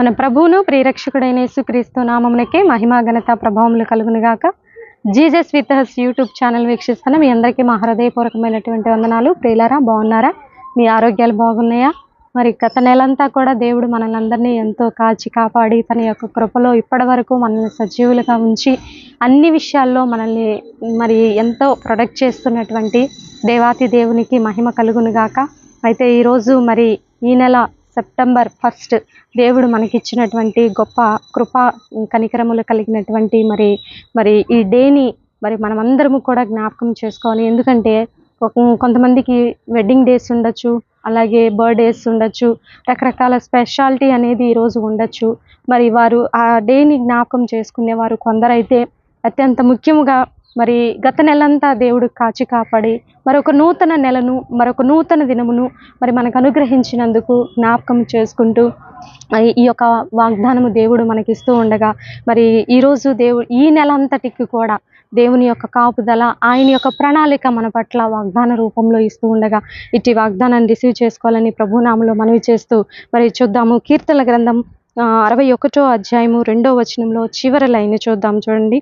మన ప్రభువును ప్రియరక్షకుడైన యేసుక్రీస్తు నామమునకే మహిమా ఘనత ప్రభావములు కలుగునుగాక. Jesus with us YouTube channel వీక్షిస్తున్న మీ అందరికీ మా హృదయపూర్వకమైనటువంటి వందనాలు. ప్రియులారా బాగున్నారా? మీ ఆరోగ్యాలు బాగున్నాయా? మరి గత నెలంతా కూడా దేవుడు మనల్ని అందరినీ ఎంతో కాచి కాపాడి తన యొక్క కృపలో ఇప్పటి వరకు మనల్ని సజీవులుగా ఉంచి అన్ని విషయాల్లో మనల్ని మరి ఎంతో ప్రొడక్ట్ చేస్తున్నటువంటి దేవాతి దేవునికి మహిమ కలుగునుగాక. అయితే ఈరోజు మరి ఈ నెల సెప్టెంబర్ ఫస్ట్ దేవుడు మనకిచ్చినటువంటి గొప్ప కృప కనికరములు కలిగినటువంటి మరి మరి ఈ డేని మరి మనమందరము కూడా జ్ఞాపకం చేసుకోవాలి. ఎందుకంటే కొంతమందికి వెడ్డింగ్ డేస్ ఉండొచ్చు అలాగే బర్త్డేస్ ఉండొచ్చు రకరకాల స్పెషాలిటీ అనేది ఈరోజు ఉండొచ్చు. మరి వారు ఆ డేని జ్ఞాపకం చేసుకునేవారు కొందరైతే అత్యంత ముఖ్యముగా మరి గత నెలంతా దేవుడు కాచి కాపాడి మరొక నూతన నెలను మరొక నూతన దినమును మరి మనకు అనుగ్రహించినందుకు జ్ఞాపకం చేసుకుంటూ ఈ యొక్క వాగ్దానము దేవుడు మనకిస్తూ ఉండగా మరి ఈరోజు దేవుడు ఈ నెల అంతటికి కూడా దేవుని యొక్క కాపుదల ఆయన యొక్క ప్రణాళిక మన పట్ల వాగ్దాన రూపంలో ఇస్తూ ఉండగా ఇట్టి వాగ్దానాన్ని రిసీవ్ చేసుకోవాలని ప్రభునామంలో మనవి చేస్తూ మరి చూద్దాము కీర్తన గ్రంథం అరవై ఒకటో అధ్యాయము రెండో వచనంలో చివరి లైన్ చూద్దాం చూడండి.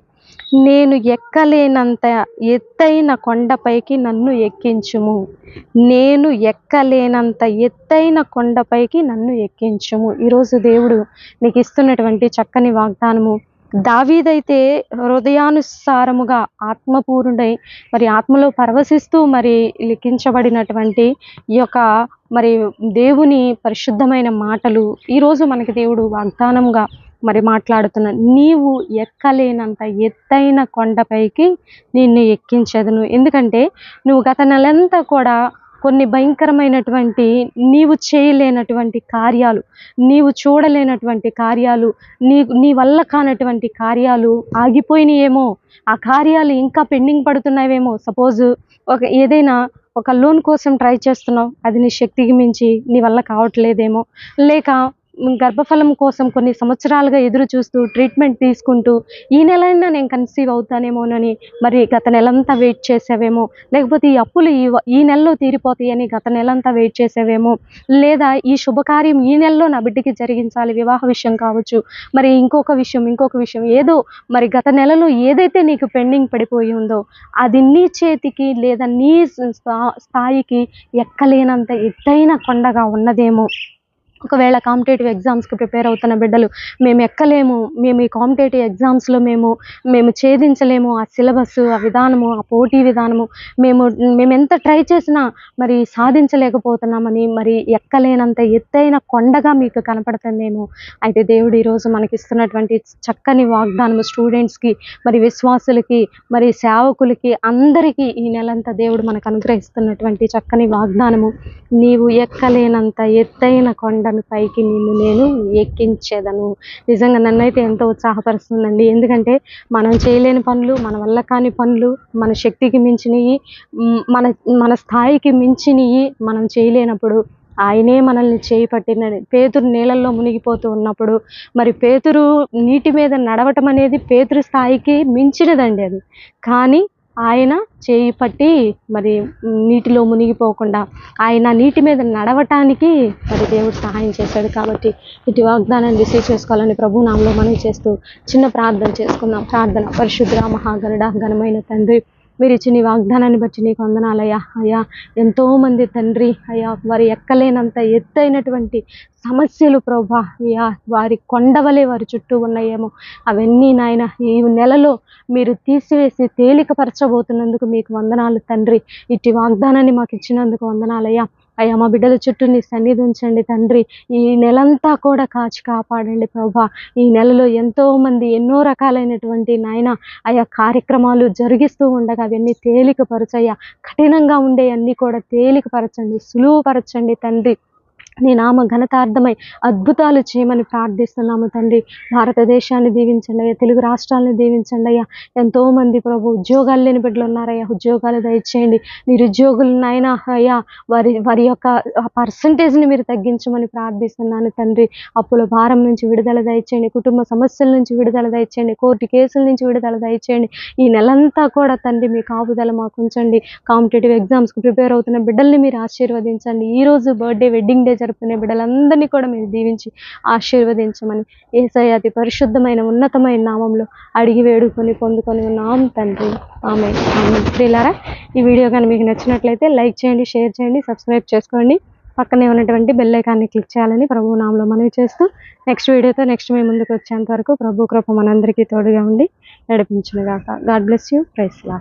నేను ఎక్కలేనంత ఎత్తైన కొండపైకి నన్ను ఎక్కించుము. నేను ఎక్కలేనంత ఎత్తైన కొండపైకి నన్ను ఎక్కించుము. ఈరోజు దేవుడు నీకు ఇస్తున్నటువంటి చక్కని వాగ్దానము. దావీదైతే హృదయానుసారముగా ఆత్మపూర్ణుడై మరి ఆత్మలో పరవశిస్తూ మరి లిఖించబడినటువంటి ఈ యొక్క మరి దేవుని పరిశుద్ధమైన మాటలు. ఈరోజు మనకి దేవుడు వాగ్దానంగా మరి మాట్లాడుతున్నా నీవు ఎక్కలేనంత ఎత్తైన కొండపైకి నిన్ను ఎక్కించదును. ఎందుకంటే నువ్వు గత నెలంతా కూడా కొన్ని భయంకరమైనటువంటి నీవు చేయలేనటువంటి కార్యాలు నీవు చూడలేనటువంటి కార్యాలు నీ నీ వల్ల కానటువంటి కార్యాలు ఆగిపోయినాయేమో. ఆ కార్యాలు ఇంకా పెండింగ్ పడుతున్నాయేమో. సపోజ్ ఒక ఏదైనా ఒక లోన్ కోసం ట్రై చేస్తున్నావు అది నీ శక్తికి మించి నీ వల్ల కావట్లేదేమో. లేక గర్భఫలం కోసం కొన్ని సంవత్సరాలుగా ఎదురు చూస్తూ ట్రీట్మెంట్ తీసుకుంటూ ఈ నెలైనా నేను కన్సీవ్ అవుతానేమోనని మరి గత నెలంతా వెయిట్ చేసావేమో? లేకపోతే ఈ అప్పులు ఈ ఈ నెలలో తీరిపోతాయని గత నెలంతా వెయిట్ చేసావేమో? లేదా ఈ శుభకార్యం ఈ నెలలో నా బిడ్డకి జరిగించాలి వివాహ విషయం కావచ్చు. మరి ఇంకొక విషయం ఇంకొక విషయం. ఏదో మరి గత నెలలో ఏదైతే నీకు పెండింగ్ పడిపోయి ఉందో అది నీ చేతికి లేదా నీ స్థా- స్థాయికి ఎక్కలేనంత ఎత్తైన కొండగా ఉన్నదేమో. ఒకవేళ కాంపిటేటివ్ ఎగ్జామ్స్కి ప్రిపేర్ అవుతున్న బిడ్డలు మేము ఎక్కలేము. మేము ఈ కాంపిటేటివ్ ఎగ్జామ్స్లో మేము మేము ఛేదించలేము ఆ సిలబస్ ఆ విధానము ఆ పోటీ విధానము. మేము మేము ఎంత ట్రై చేసినా మరి సాధించలేకపోతున్నామని మరి ఎక్కలేనంత ఎత్తైన కొండగా మీకు కనపడుతుందేమో. అయితే దేవుడు ఈరోజు మనకి ఇస్తున్నటువంటి చక్కని వాగ్దానము స్టూడెంట్స్కి మరి విశ్వాసులకి మరి సేవకులకి అందరికీ ఈ నెలంతా దేవుడు మనకు అనుగ్రహిస్తున్నటువంటి చక్కని వాగ్దానము. నీవు ఎక్కలేనంత ఎత్తైన కొండ దాని పైకి నిన్ను నేను ఎక్కించేదను. నిజంగా నన్నైతే ఎంతో ఉత్సాహపరుస్తుందండి. ఎందుకంటే మనం చేయలేని పనులు మన వల్ల కాని పనులు మన శక్తికి మించినవి మన మన స్థాయికి మించినవి మనం చేయలేనప్పుడు ఆయనే మనల్ని చేయి పట్టిన పేతురు నీళ్ళల్లో మునిగిపోతూ ఉన్నప్పుడు మరి పేతురు నీటి మీద నడవటం అనేది పేతురు స్థాయికి మించినదండి అది. కానీ ఆయన చేయి పట్టి మరి నీటిలో మునిగిపోకుండా ఆయన నీటి మీద నడవటానికి మరి దేవుడు సహాయం చేశాడు కాబట్టి ఇటు వాగ్దానాన్ని రిసీవ్ చేసుకోవాలని ప్రభు నామలో మనం చేస్తూ చిన్న ప్రార్థన చేసుకుందాం. ప్రార్థన పరిశుద్ధ మహాగరుడ ఘనమైన తండ్రి మీరు ఇచ్చిన వాగ్దానాన్ని బట్టి నీకు వందనాలయ్యా. అయ్యా ఎంతోమంది తండ్రి అయ్యా వారి ఎక్కలేనంత ఎత్తైనటువంటి సమస్యలు ప్రభా అయ్యా వారి కొండవలే వారి చుట్టూ ఉన్నాయేమో. అవన్నీ నాయన ఈ నెలలో మీరు తీసివేసి తేలికపరచబోతున్నందుకు మీకు వందనాలు తండ్రి. ఇట్టి వాగ్దానాన్ని మాకు ఇచ్చినందుకు వందనాలయ్యా. అయ్యా మా బిడ్డల చుట్టూ నీ సన్నిధి ఉంచండి తండ్రి. ఈ నెలంతా కూడా కాచి కాపాడండి ప్రభా. ఈ నెలలో ఎంతో మంది ఎన్నో రకాలైనటువంటి నాయన ఆయా కార్యక్రమాలు జరిగిస్తూ ఉండగా అవన్నీ తేలికపరచయ్యా. కఠినంగా ఉండే అన్నీ కూడా తేలికపరచండి సులువుపరచండి తండ్రి. నీ నామ ఘనతార్థమై అద్భుతాలు చేయమని ప్రార్థిస్తున్నాము తండ్రి. భారతదేశాన్ని దీవించండి అయ్యా తెలుగు రాష్ట్రాలను దీవించండి అయ్యా. ఎంతోమంది ప్రభు ఉద్యోగాలు లేని బిడ్డలు ఉన్నారయ్యా. ఉద్యోగాలు దయచేయండి. నిరుద్యోగులు అయ్యా వారి వారి యొక్క పర్సంటేజ్ని మీరు తగ్గించమని ప్రార్థిస్తున్నాను తండ్రి. అప్పుల భారం నుంచి విడుదల దయచేయండి. కుటుంబ సమస్యల నుంచి విడుదల దయచేయండి. కోర్టు కేసుల నుంచి విడుదల దయచేయండి. ఈ నెలంతా కూడా తండ్రి మీ కాపుదల మాకు ఉంచండి. కాంపిటేటివ్ ఎగ్జామ్స్కి ప్రిపేర్ అవుతున్న బిడ్డల్ని మీరు ఆశీర్వదించండి. ఈ రోజు బర్త్డే వెడ్డింగ్ డే జరుపుకునే బిడ్డలందరినీ కూడా మీరు దీవించి ఆశీర్వదించమని ఏసై అతి పరిశుద్ధమైన ఉన్నతమైన నామంలో అడిగి వేడుకొని పొందుకొని ఉన్నాం తండ్రి. ఆమె ప్రియులారా ఈ వీడియో కానీ మీకు నచ్చినట్లయితే లైక్ చేయండి షేర్ చేయండి సబ్స్క్రైబ్ చేసుకోండి. పక్కనే ఉన్నటువంటి బెల్ ఐకాన్ని క్లిక్ చేయాలని ప్రభు నామంలో మనవి చేస్తూ నెక్స్ట్ వీడియోతో నెక్స్ట్ మీ ముందుకు వచ్చేంత వరకు ప్రభు కృప మనందరికీ తోడుగా ఉండి నడిపించునుగాక. God bless you. Price law